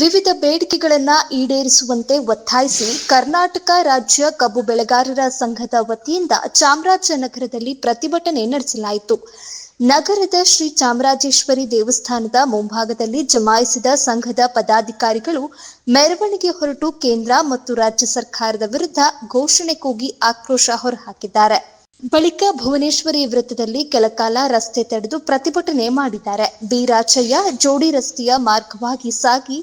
ವಿವಿಧ ಬೇಡಿಕೆಗಳನ್ನು ಈಡೇರಿಸುವಂತೆ ಒತ್ತಾಯಿಸಿ ಕರ್ನಾಟಕ ರಾಜ್ಯ ಕಬ್ಬು ಬೆಳೆಗಾರರ ಸಂಘದ ವತಿಯಿಂದ ಚಾಮರಾಜನಗರದಲ್ಲಿ ಪ್ರತಿಭಟನೆ ನಡೆಸಲಾಯಿತು. ನಗರದ ಶ್ರೀ ಚಾಮರಾಜೇಶ್ವರಿ ದೇವಸ್ಥಾನದ ಮುಂಭಾಗದಲ್ಲಿ ಜಮಾಯಿಸಿದ ಸಂಘದ ಪದಾಧಿಕಾರಿಗಳು ಮೆರವಣಿಗೆ ಹೊರಟು ಕೇಂದ್ರ ಮತ್ತು ರಾಜ್ಯ ಸರ್ಕಾರದ ವಿರುದ್ಧ ಘೋಷಣೆ ಕೂಗಿ ಆಕ್ರೋಶ ಹೊರಹಾಕಿದ್ದಾರೆ. ಬಳಿಕ ಭುವನೇಶ್ವರಿ ವೃತ್ತದಲ್ಲಿ ಕೆಲಕಾಲ ರಸ್ತೆ ತಡೆದು ಪ್ರತಿಭಟನೆ ಮಾಡಿದ್ದಾರೆ. ಬಿರಾಚಯ್ಯ ಜೋಡಿ ರಸ್ತೆಯ ಮಾರ್ಗವಾಗಿ ಸಾಗಿ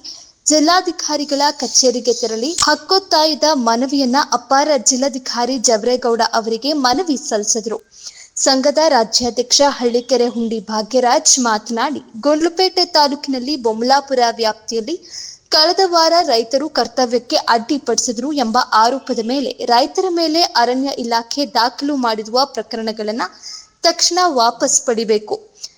ಜಿಲ್ಲಾಧಿಕಾರಿಗಳ ಕಚೇರಿಗೆ ತೆರಳಿ ಹಕ್ಕೊತ್ತಾಯದ ಮನವಿಯನ್ನ ಅಪಾರ ಜಿಲ್ಲಾಧಿಕಾರಿ ಜವರೇಗೌಡ ಅವರಿಗೆ ಮನವಿ ಸಲ್ಲಿಸಿದರು. ಸಂಘದ ರಾಜ್ಯಾಧ್ಯಕ್ಷ ಹಳ್ಳಿಕೆರೆ ಹುಂಡಿ ಭಾಗ್ಯರಾಜ್ ಮಾತನಾಡಿ ಗುಂಡ್ಲುಪೇಟೆ ತಾಲೂಕಿನಲ್ಲಿ ಬೊಮ್ಮಲಾಪುರ ವ್ಯಾಪ್ತಿಯಲ್ಲಿ ಕಳೆದ ವಾರ ರೈತರು ಕರ್ತವ್ಯಕ್ಕೆ ಅಡ್ಡಿಪಡಿಸಿದ್ರು ಎಂಬ ಆರೋಪದ ಮೇಲೆ ರೈತರ ಮೇಲೆ ಅರಣ್ಯ ಇಲಾಖೆ ದಾಖಲು ಮಾಡಿರುವ ಪ್ರಕರಣಗಳನ್ನ ತಕ್ಷಣ ವಾಪಸ್ ಪಡಿಬೇಕು.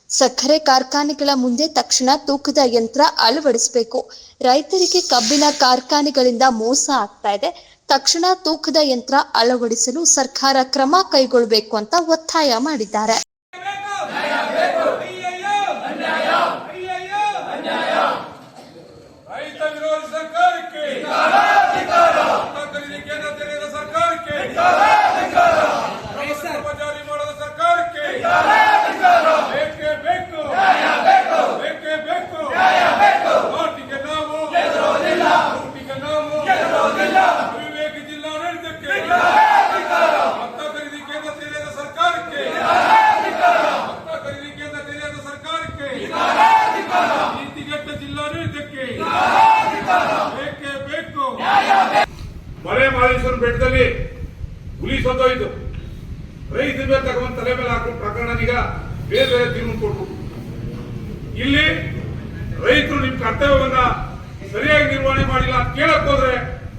ಸಕ್ಕರೆ ಕಾರ್ಖಾನೆಗಳ ಮುಂದೆ ತಕ್ಷಣ ತೂಕದ ಯಂತ್ರ ಅಳವಡಿಸಬೇಕು. ರೈತರಿಗೆ ಕಬ್ಬಿನ ಕಾರ್ಖಾನೆಗಳಿಂದ ಮೋಸ ಆಗ್ತಾ ಇದೆ. ತಕ್ಷಣ ತೂಕದ ಯಂತ್ರ ಅಳವಡಿಸಲು ಸರ್ಕಾರ ಕ್ರಮ ಕೈಗೊಳ್ಳಬೇಕು ಅಂತ ಒತ್ತಾಯ ಮಾಡಿದ್ದಾರೆ ರೈತ ವಿರೋಧಿ ಸರ್ಕಾರಕ್ಕೆ ರಕ್ತ ಖರೀದಿ ಕೇಂದ್ರ ತೆರೆದ ಸರ್ಕಾರಕ್ಕೆ ಕ್ರಮ ಜಾರಿ ಮಾಡದ ಸರ್ಕಾರಕ್ಕೆ ಬೇಕೇ ಬೇಕು ಬೇಕೇ ಬೇಕು ಪಾರ್ಟಿಗೆ ನಾವು ಲೂಟಿಗೆ ನಾವು ಅವಿವೇಕಿ ಜಿಲ್ಲಾಡಳಿತಕ್ಕೆ ರಕ್ತ ಖರೀದಿ ಕೇಂದ್ರ ತೆರೆದ ಸರ್ಕಾರಕ್ಕೆ ರಕ್ತ ಖರೀದಿ ಕೇಂದ್ರ ತೆರೆದ ಸರ್ಕಾರಕ್ಕೆ ನೀತಿಗೆಟ್ಟ ಜಿಲ್ಲಾಡಳಿತಕ್ಕೆ ಬೇಕೇ ಬೇಕು ಮಲೆ ಮಹದೇಶ್ವರ ಬೆಟ್ಟದಲ್ಲಿ ಹುಲಿ ಸತ್ತೋಯ್ತು. ರೈತ ಮೇಲೆ ತಗೊಂಡು ತಲೆ ಮೇಲೆ ಹಾಕೊಂಡು ಪ್ರಕರಣ ಈಗ ಬೇರೆ ಬೇರೆ ತೀರ್ಮಾನ ಕೊಟ್ರು ಇಲ್ಲಿ ರೈತರು ನಿಮ್ ಕರ್ತವ್ಯವನ್ನ ಸರಿಯಾಗಿ ನಿರ್ವಹಣೆ ಮಾಡಿಲ್ಲ ಅಂತ ಕೇಳಕ್ ಹೋದ್ರೆ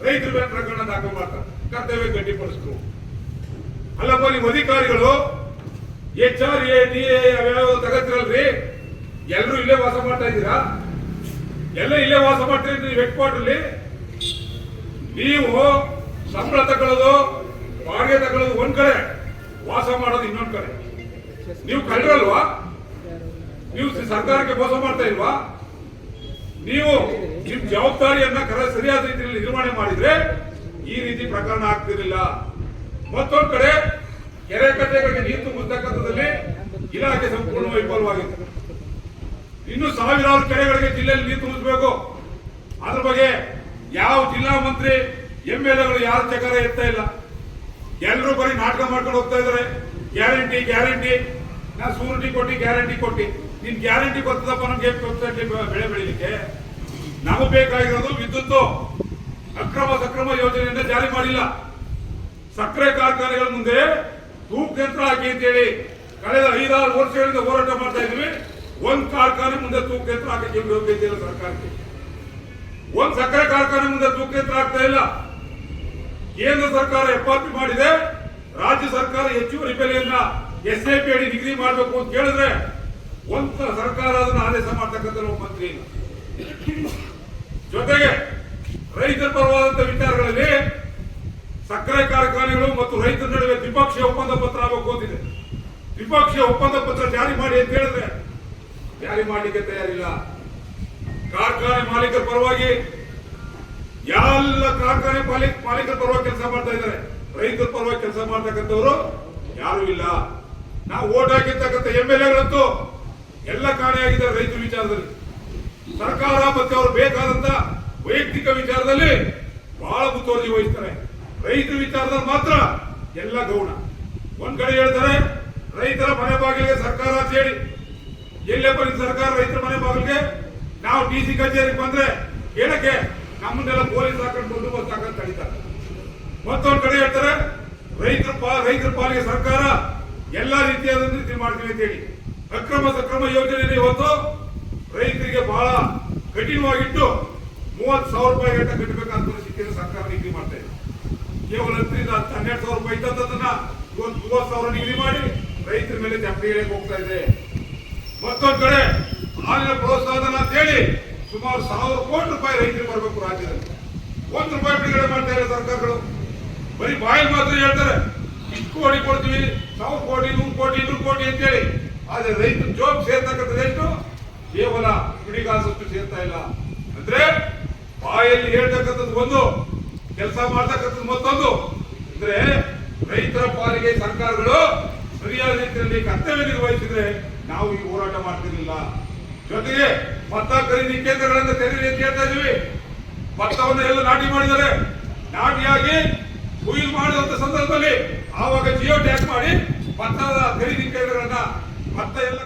ರೈತರ ಮೇಲೆ ಪ್ರಕರಣ ದಾಖಲು ಮಾಡ್ತಾರೆ. ಕರ್ತವ್ಯ ಗಟ್ಟಿಪಡಿಸ್ರು ಅಲ್ಲಪ್ಪ ನಿಮ್ಮ ಅಧಿಕಾರಿಗಳು ಎಚ್ ಆರ್ ಎ ಡಿ ತಗತ್ತಿರಲ್ರಿ ಎಲ್ಲರೂ ಇಲ್ಲೇ ವಾಸ ಮಾಡ್ತಾ ಇದ್ದೀರಾ? ಎಲ್ಲ ಇಲ್ಲೇ ವಾಸ ಮಾಡ್ತೀರಿ ನೀವು ಹೆಡ್ ಕ್ವಾರ್ಟರ್ಲಿ? ನೀವು ಸಂಬಳ ತಗೊಳ್ಳೋದು, ಬಾಡಿಗೆ ತಗೊಳ್ಳೋದು ಒಂದ್ ಕಡೆ, ವಾಸ ಮಾಡೋದು ಇನ್ನೊಂದ್ ಕಡೆ. ನೀವು ಕಳ್ಳರಲ್ವಾ ನೀವು ಸರ್ಕಾರಕ್ಕೆ ಮೋಸ ಮಾಡ್ತಾ ಇಲ್ವಾ? ನೀವು ನಿಮ್ ಜವಾಬ್ದಾರಿಯನ್ನ ಕರೆ ಸರಿಯಾದ ರೀತಿಯಲ್ಲಿ ನಿರ್ವಹಣೆ ಮಾಡಿದ್ರೆ ಈ ರೀತಿ ಪ್ರಕರಣ ಆಗ್ತಿರಲಿಲ್ಲ. ಮತ್ತೊಂದ್ ಕಡೆ ಕೆರೆ ಕಟ್ಟೆಗಳಿಗೆ ನೀರು ತುಂಬತಕ್ಕಂಥದ್ದಲ್ಲಿ ಇಲಾಖೆ ಸಂಪೂರ್ಣ ವೈಫಲ್ಯವಾಗಿತ್ತು ಇನ್ನು ಸಾವಿರಾರು ಕೆರೆಗಳಿಗೆ ಜಿಲ್ಲೆಯಲ್ಲಿ ನೀರು ತುಂಬಿಸಬೇಕು. ಅದ್ರ ಬಗ್ಗೆ ಯಾವ ಜಿಲ್ಲಾ ಮಂತ್ರಿ ಎಂ ಎಲ್ ಎಗಳು ಯಾರು ಚಕಾರ ಎತ್ತಾ ಇಲ್ಲ? ಎಲ್ಲರೂ ಬರೀ ನಾಟಕ ಮಾಡ್ಕೊಂಡು ಹೋಗ್ತಾ ಇದಾರೆ ಗ್ಯಾರಂಟಿ ಗ್ಯಾರಂಟಿ. ನಾ ಸೂರಿಟಿ ಕೊಟ್ಟಿ, ಗ್ಯಾರಂಟಿ ಕೊಟ್ಟಿ. ನಿನ್ ಗ್ಯಾರಂಟಿ ಬರ್ತದಪ್ಪ ನಮ್ಗೆ ಬೆಳೆ ಬೆಳಿಲಿಕ್ಕೆ? ನಮಗೆ ಬೇಕಾಗಿರೋದು ವಿದ್ಯುತ್ ಅಕ್ರಮ ಸಕ್ರಮ ಯೋಜನೆಯಿಂದ ಜಾರಿ ಮಾಡಿಲ್ಲ. ಸಕ್ಕರೆ ಕಾರ್ಖಾನೆಗಳ ಮುಂದೆ ತೂಕ ಯಂತ್ರ ಹಾಕಿ ಅಂತೇಳಿ ಕಳೆದ ಐದಾರು ವರ್ಷಗಳಿಂದ ಹೋರಾಟ ಮಾಡ್ತಾ ಇದ್ವಿ ಒಂದ್ ಕಾರ್ಖಾನೆ ಮುಂದೆ ತೂಕ ಯಂತ್ರ ಹಾಕಿ ಸರ್ಕಾರಕ್ಕೆ. ಒಂದ್ ಸಕ್ಕರೆ ಕಾರ್ಖಾನೆ ಮುಂದೆ ತೂಕ ಯಂತ್ರ ಆಗ್ತಾ ಇಲ್ಲ. ಕೇಂದ್ರ ಸರ್ಕಾರ ಎಫ್ಆರ್ಪಿ ಮಾಡಿದೆ, ರಾಜ್ಯ ಸರ್ಕಾರ ಹೆಚ್ಚುವರಿ ಬೆಲೆಯನ್ನ ಎಸ್ ಐ ಪಿ ಅಡಿ ನಿಗದಿ ಮಾಡಬೇಕು ಅಂತ ಕೇಳಿದ್ರೆ ಒಂದ್ ಸರ್ಕಾರ ಅದನ್ನ ಆದೇಶ ಮಾಡ್ತಕ್ಕಂಥ ಮಂತ್ರಿ ಜೊತೆಗೆ ರೈತರ ಪರವಾದಂತ ವಿಚಾರಗಳಲ್ಲಿ ಸಕ್ಕರೆ ಕಾರ್ಖಾನೆಗಳು ಮತ್ತು ರೈತರ ನಡುವೆ ದ್ವಿಪಕ್ಷೀಯ ಒಪ್ಪಂದ ಪತ್ರ ಆಗಬೇಕು ಅಂತಿದೆ. ದ್ವಿಪಕ್ಷೀಯ ಒಪ್ಪಂದ ಪತ್ರ ಜಾರಿ ಮಾಡಿ ಅಂತ ಹೇಳಿದ್ರೆ ಜಾರಿ ಮಾಡಲಿಕ್ಕೆ ತಯಾರಿಲ್ಲ. ಕಾರ್ಖಾನೆ ಮಾಲೀಕರ ಪರವಾಗಿ ಎಲ್ಲ ಕಾರ್ಖಾನೆ ಪಾಲಿಕೆ ಮಾಲೀಕರ ಪರವಾಗಿ ಕೆಲಸ ಮಾಡ್ತಾ ಇದ್ದಾರೆ. ರೈತರ ಪರವಾಗಿ ಕೆಲಸ ಮಾಡ್ತಕ್ಕಂಥವ್ರು ಯಾರು ಇಲ್ಲ. ನಾವು ಓಟ್ ಹಾಕಿರ್ತಕ್ಕಂಥ ಎಂ ಎಲ್ ಎಗಳಂತೂ ಎಲ್ಲ ಕಾಣೆಯಾಗಿದ್ದಾರೆ ರೈತರ ವಿಚಾರದಲ್ಲಿ. ಸರ್ಕಾರ ಮತ್ತೆ ಅವರು ಬೇಕಾದಂತ ವೈಯಕ್ತಿಕ ವಿಚಾರದಲ್ಲಿ ಬಹಳ ಮುತುವರ್ಜಿ ವಹಿಸ್ತಾರೆ. ರೈತರ ವಿಚಾರದಲ್ಲಿ ಮಾತ್ರ ಎಲ್ಲ ಗೌಣ. ಒಂದ್ ಕಡೆ ಹೇಳ್ತಾರೆ, ರೈತರ ಮನೆ ಬಾಗಿಲಿಗೆ ಸರ್ಕಾರ ಅಂತ ಹೇಳಿ. ಎಲ್ಲೇ ಬಂದ ಸರ್ಕಾರ ರೈತರ ಮನೆ ಬಾಗಿಲಿಗೆ? ನಾವು ಡಿ ಸಿ ಕಚೇರಿಗೆ ಬಂದ್ರೆ ಹೇಳಕ್ಕೆ ನಮ್ಮನ್ನೆಲ್ಲ ಪೊಲೀಸ್ ಹಾಕೊಂಡು ಬಂದೋಬಸ್ತ್ ಹಾಕೊಂಡು ತಡೀತಾರೆ. ಮತ್ತೊಂದು ಕಡೆ ಹೇಳ್ತಾರೆ, ರೈತರ ಪಾ, ರೈತರ ಪಾಲಿಗೆ ಸರ್ಕಾರ ಎಲ್ಲಾ ರೀತಿಯಾದ ರೀತಿ ಮಾಡ್ತೀವಿ ಅಂತ ಹೇಳಿ ಅಕ್ರಮ ಸಕ್ರಮ ಯೋಜನೆ ಇವತ್ತು ರೈತರಿಗೆ ಬಹಳ ಕಠಿಣವಾಗಿಟ್ಟು ಮೂವತ್ತು ಸಾವಿರ ರೂಪಾಯಿ ಗಂಟೆ ಕಟ್ಟಬೇಕಾದ ಪರಿಸ್ಥಿತಿಯನ್ನು ಸರ್ಕಾರ ನಿಗದಿ ಮಾಡ್ತಾ ಇದೆ. ಕೇವಲ ಹತ್ತರಿಂದ ಹತ್ತು ಹನ್ನೆರಡು ಸಾವಿರ ರೂಪಾಯಿ ಇದ್ದದನ್ನ ಇವತ್ತು ಮೂವತ್ತು ಸಾವಿರ ನಿಗದಿ ಮಾಡಿ ರೈತರ ಮೇಲೆ ಹೇಳಕ್ ಹೋಗ್ತಾ ಇದೆ. ಮತ್ತೊಂದು ಕಡೆ ಹಾಲಿನ ಪ್ರೋತ್ಸಾಹನ ಅಂತ ಹೇಳಿ ಸುಮಾರು ಸಾವಿರ ಕೋಟಿ ರೂಪಾಯಿ ರೈತರಿಗೆ ಬರಬೇಕು ರಾಜ್ಯದಲ್ಲಿ. ಒಂದು ರೂಪಾಯಿ ಬಿಡುಗಡೆ ಮಾಡ್ತಾ ಇಲ್ಲ ಸರ್ಕಾರಗಳು. ಬರೀ ಬಾಯಲ್ಲಿ ಮಾತ್ರ ಹೇಳ್ತಾರೆ, ಇಷ್ಟು ಕೋಟಿ ಕೊಡ್ತೀವಿ, ಸಾವಿರ ಕೋಟಿ, ನೂರು ಕೋಟಿ, ಇನ್ನೂರು ಕೋಟಿ ಅಂತೇಳಿ. ಆದ್ರೆ ರೈತ ಜೋಬ್ ಸೇರ್ತಕ್ಕಂಥದ್ದು ಎಷ್ಟು? ಕೇವಲ ಕಿಡಿಗಾಸಷ್ಟು ಸೇರ್ತಾ ಇಲ್ಲ. ಅಂದ್ರೆ ಬಾಯಲ್ಲಿ ಹೇಳ್ತಕ್ಕಂಥದ್ದು ಒಂದು, ಕೆಲಸ ಮಾಡ್ತಕ್ಕಂಥದ್ದು ಮತ್ತೊಂದು. ಅಂದ್ರೆ ರೈತರ ಪಾಲಿಗೆ ಸರ್ಕಾರಗಳು ಸರಿಯಾದ ರೀತಿಯಲ್ಲಿ ಕರ್ತವ್ಯ ನಿರ್ವಹಿಸಿದ್ರೆ ನಾವು ಈ ಹೋರಾಟ ಮಾಡ್ತಿರ್ಲಿಲ್ಲ. ಜೊತೆಗೆ ಭತ್ತ ಖರೀದಿ ಕೇಂದ್ರಗಳನ್ನು ತೆರೆಯಲಿ ಅಂತ ಹೇಳ್ತಾ ಇದೀವಿ. ಭತ್ತವನ್ನು ಎಲ್ಲ ನಾಟಿ ಮಾಡಿದ್ದಾರೆ. ನಾಟಿಯಾಗಿ ಕುಯಿಲ್ ಮಾಡಿದಂತ ಸಂದರ್ಭದಲ್ಲಿ ಆವಾಗ ಜಿಯೋ ಟ್ಯಾಗ್ ಮಾಡಿ ಭತ್ತದ ಖರೀದಿ ಕೇಂದ್ರಗಳನ್ನ ಭತ್ತ ಎಲ್ಲ